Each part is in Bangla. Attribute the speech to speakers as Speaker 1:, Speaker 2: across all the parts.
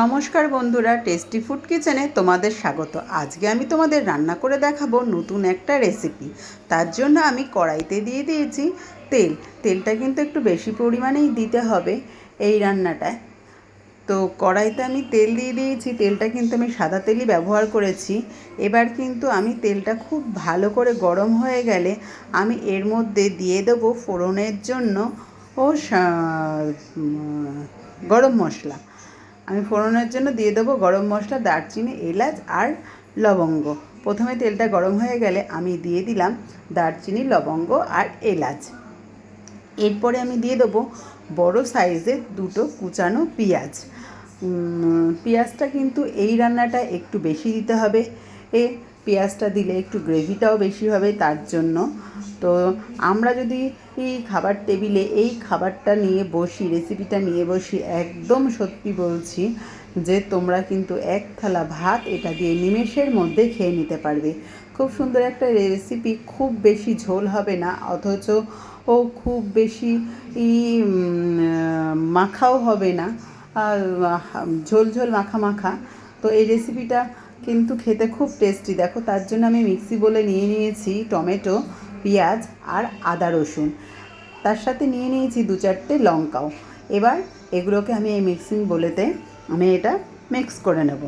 Speaker 1: নমস্কার বন্ধুরা টেস্টি ফুড কিচেনে তোমাদের স্বাগত। আজকে আমি তোমাদের রান্না করে দেখাবো নতুন একটা রেসিপি তার জন্য আমি কড়াইতে দিয়ে দিয়েছি তেল। তেলটা কিন্তু একটু বেশি পরিমাণেই দিতে হবে এই রান্নাটায়। তো কড়াইতে আমি তেল দিয়ে দিয়েছি। তেলটা কিন্তু আমি সাদা তেলই ব্যবহার করেছি। এবার কিন্তু আমি তেলটা খুব ভালো করে গরম হয়ে গেলে আমি এর মধ্যে দিয়ে দেবো ফোড়নের জন্য ও গরম মশলা। আমি ফোড়নের জন্য দিয়ে দেবো গরম মশলা, দারচিনি, এলাচ আর লবঙ্গ। প্রথমে তেলটা গরম হয়ে গেলে আমি দিয়ে দিলাম দারচিনি, লবঙ্গ আর এলাচ। এরপরে আমি দিয়ে দেবো বড় সাইজের দুটো কুচানো পেঁয়াজ। পেঁয়াজটা কিন্তু এই রান্নাটা একটু বেশি দিতে হবে। এ পেঁয়াজটা দিলে একটু গ্রেভিটাও বেশি হবে তার জন্য। তো আমরা যদি এই খাবার টেবিলে এই খাবারটা নিয়ে বসি রেসিপিটা নিয়ে বসি, একদম সত্যি বলছি যে তোমরা কিন্তু এক থালা ভাত এটা দিয়ে নিমেষের মধ্যে খেয়ে নিতে পারবে। খুব সুন্দর একটা রেসিপি খুব বেশি ঝোল হবে না, অথচ ও খুব বেশি মাখাও হবে না। ঝোল ঝোল মাখা মাখা। তো এই রেসিপিটা কিন্তু খেতে খুব টেস্টি দেখো, তার জন্য আমি মিক্সি বলে নিয়ে নিয়েছি টমেটো, পেঁয়াজ আর আদা রসুন। তার সাথে নিয়ে নিয়েছি দু চারটে লঙ্কাও। এবার এগুলোকে আমি এই মিক্সিং বলেতে আমি এটা মিক্স করে নেব।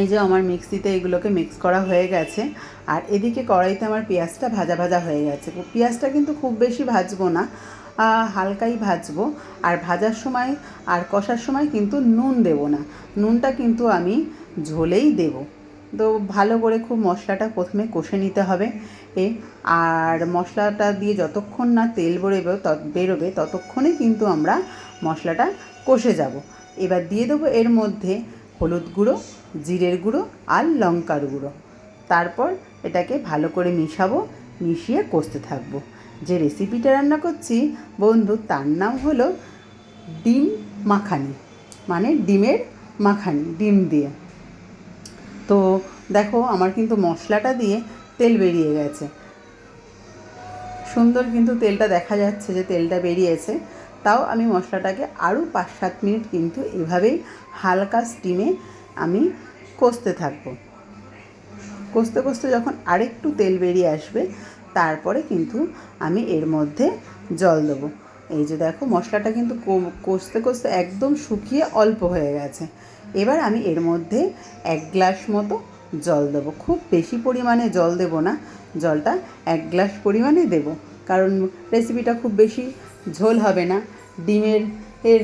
Speaker 1: এই যে আমার মিক্সিতে এগুলোকে মিক্স করা হয়ে গেছে। আর এদিকে কড়াইতে আমার পেঁয়াজটা ভাজা ভাজা হয়ে গেছে। পেঁয়াজটা কিন্তু খুব বেশি ভাজবো না হালকাই ভাজবো। আর ভাজার সময় আর কষার সময় কিন্তু নুন দেব না। নুনটা কিন্তু আমি ঝোলেই দেব। তো ভালো করে খুব মশলাটা প্রথমে কষে নিতে হবে। এ, আর মশলাটা দিয়ে যতক্ষণ না তেল বেরোবে বেরোবে, ততক্ষণে কিন্তু আমরা মশলাটা কষে যাব। এবার দিয়ে দেবো এর মধ্যে হলুদ গুঁড়ো, জিরের গুঁড়ো আর লঙ্কার গুঁড়ো। তারপর এটাকে ভালো করে মিশাবো, মিশিয়ে কষতে থাকব। যে রেসিপিটা রান্না করছি, বন্ধু, তার নাম হলো ডিম মাখানি। মানে ডিমের মাখানি, ডিম দিয়ে। তো দেখো আমার কিন্তু মশলাটা দিয়ে তেল বেরিয়ে গেছে। সুন্দর কিন্তু তেলটা দেখা যাচ্ছে যে তেলটা বেরিয়েছে। তাও আমি মশলাটাকে আরও পাঁচ সাত মিনিট কিন্তু এভাবেই হালকা স্টিমে আমি কষতে থাকব। কষতে কষতে যখন আরেকটু তেল বেরিয়ে আসবে, তারপরে কিন্তু আমি এর মধ্যে জল দেবো। এই যে দেখো, মশলাটা কিন্তু কষতে কষতে একদম শুকিয়ে অল্প হয়ে গেছে। এবার আমি এর মধ্যে এক গ্লাস মতো জল দেবো। খুব বেশি পরিমাণে জল দেবো না, জলটা এক গ্লাস পরিমাণে দেব। কারণ রেসিপিটা খুব বেশি ঝোল হবে না। ডিমের, এর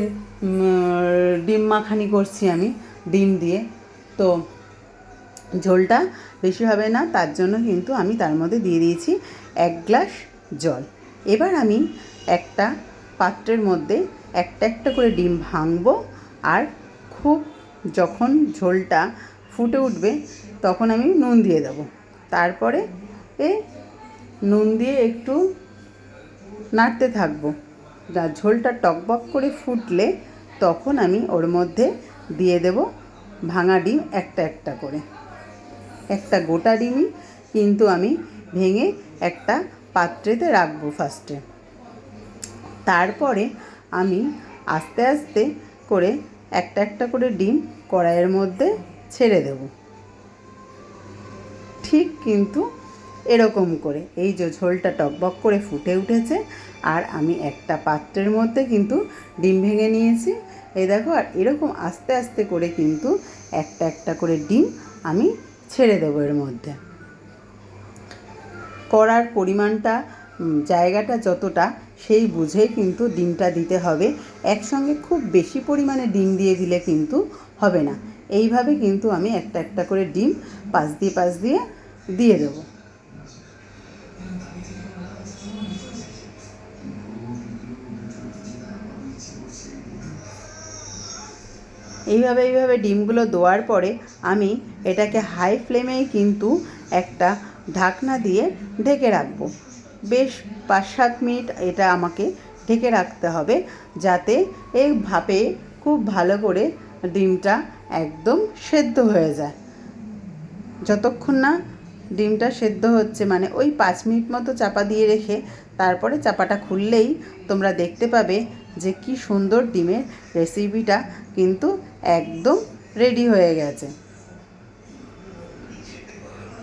Speaker 1: ডিম মাখানি করছি আমি, ডিম দিয়ে। তো ঝোলটা বেশি হবে না, তার জন্য কিন্তু আমি তার মধ্যে দিয়ে দিয়েছি এক গ্লাস জল। এবার আমি একটা পাত্রের মধ্যে একটা একটা করে ডিম ভাঙবো আর খুব যখন ঝোলটা ফুটে উঠবে তখন আমি নুন দিয়ে দেবো। তারপরে এ নুন দিয়ে একটু নাড়তে থাকব। যা ঝোলটা টকবক করে ফুটলে তখন আমি ওর মধ্যে দিয়ে দেব ভাঙা ডিম একটা একটা করে। একটা গোটা ডিমই কিন্তু আমি ভেঙে একটা পাত্রেতে রাখব ফার্স্টে তারপরে আমি আস্তে আস্তে করে একটা একটা করে ডিম কড়াইয়ের মধ্যে ছেড়ে দেব। ঠিক কিন্তু এরকম করে। এই যে ঝোলটা টকবক করে ফুটে উঠেছে আর আমি একটা পাত্রের মধ্যে কিন্তু ডিম ভেঙে নিয়েছি। এই দেখো, আর এরকম আস্তে আস্তে করে কিন্তু একটা একটা করে ডিম আমি ছেড়ে দেবো এর মধ্যে। করার পরিমাণটা জায়গাটা যতটা সেই বুঝেই কিন্তু ডিমটা দিতে হবে। একসঙ্গে খুব বেশি পরিমাণে ডিম দিয়ে দিলে কিন্তু হবে না। এইভাবে কিন্তু আমি একটা একটা করে ডিম পাশ দিয়ে পাশ দিয়ে দিয়ে দেবো। এইভাবে এইভাবে ডিমগুলো দেওয়ার পরে আমি এটাকে হাই ফ্লেমেই কিন্তু একটা ঢাকনা দিয়ে ঢেকে রাখব। বেশ পাঁচ সাত মিনিট এটা আমাকে ঢেকে রাখতে হবে যাতে এই ভাপে খুব ভালো করে ডিমটা একদম সেদ্ধ হয়ে যায়। যতক্ষণ না ডিমটা সেদ্ধ হচ্ছে মানে ওই পাঁচ মিনিট মতো চাপা দিয়ে রেখে তারপরে চাপাটা খুললেই তোমরা দেখতে পাবে যে কি সুন্দর ডিমের রেসিপিটা কিন্তু একদম রেডি হয়ে গেছে।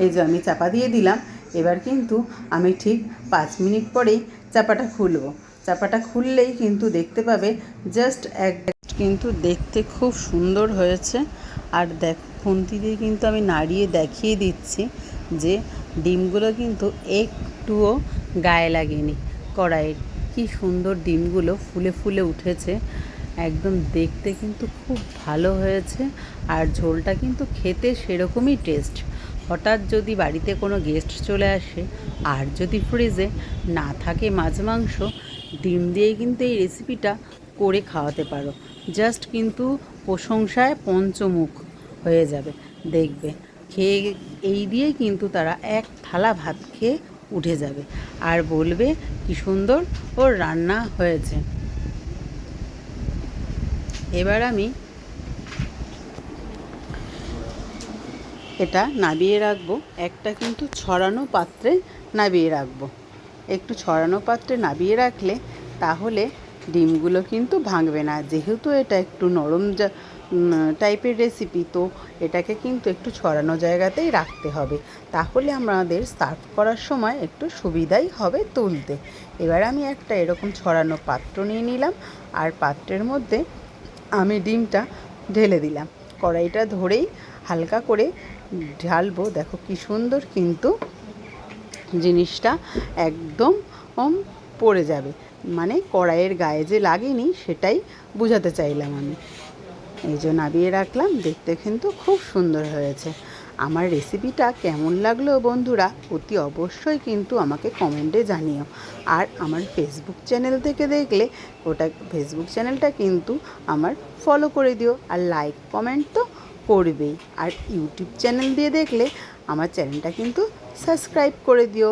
Speaker 1: এই যে আমি চাপা দিয়ে দিলাম এবার কিন্তু আমি ঠিক পাঁচ মিনিট পরেই চাপাটা খুলবো। চাপাটা খুললেই কিন্তু দেখতে পাবে জাস্ট এক কিন্তু দেখতে খুব সুন্দর হয়েছে। আর দেখ, খুন্তি দিয়ে কিন্তু আমি নাড়িয়ে দেখিয়ে দিচ্ছি যে ডিমগুলো কিন্তু একটুও গায়ে লাগেনি। কড়াইয়ের কি সুন্দর ডিমগুলো ফুলে ফুলে উঠেছে। একদম দেখতে কিন্তু খুব ভালো হয়েছে। আর ঝোলটা কিন্তু খেতে সেরকমই টেস্ট হঠাৎ যদি বাড়িতে কোনো গেস্ট চলে আসে আর যদি ফ্রিজে না থাকে মাছ, মাংস, ডিম দিয়ে কিন্তু এই রেসিপিটা করে খাওয়াতে পারো। জাস্ট কিন্তু প্রশংসায় পঞ্চমুখ হয়ে যাবে। দেখবে, খেয়ে, এই দিয়ে কিন্তু তারা এক থালা ভাত খেয়ে উঠে যাবে। আর বলবে, কি সুন্দর ওর রান্না হয়েছে। এবার আমি এটা নাবিয়ে রাখব। একটা কিন্তু ছড়ানো পাত্রে নাবিয়ে রাখব। একটু ছড়ানো পাত্রে নাবিয়ে রাখলে তাহলে ডিমগুলো কিন্তু ভাঙবে না। যেহেতু এটা একটু নরম টাইপের রেসিপি তো এটাকে কিন্তু একটু ছড়ানো জায়গাতেই রাখতে হবে। তাহলে আমাদের সার্ভ করার সময় একটু সুবিধাই হবে তুলতে। এবার আমি একটা এরকম ছড়ানো পাত্র নিয়ে নিলাম আর পাত্রের মধ্যে আমি ডিমটা ঢেলে দিলাম। কড়াইটা ধরেই হালকা করে ঢালবো। দেখো কি সুন্দর কিন্তু জিনিসটা একদম পড়ে যাবে। মানে কড়াইয়ের গায়ে যে লাগেনি সেটাই বোঝাতে চাইলাম আমি। এই যে নাবিয়ে রাখলাম, দেখতে কিন্তু খুব সুন্দর হয়েছে। আমার রেসিপিটা কেমন লাগল বন্ধুরা, অতি অবশ্যই কিন্তু আমাকে কমেন্টে জানিও। আর আমার ফেসবুক চ্যানেল থেকে দেখলে ওটা ফেসবুক চ্যানেলটা কিন্তু আমার ফলো করে দিও। আর লাইক কমেন্ট তো করবেই আর ইউটিউব চ্যানেল দিয়ে দেখলে আমার চ্যানেলটা কিন্তু সাবস্ক্রাইব করে দিও।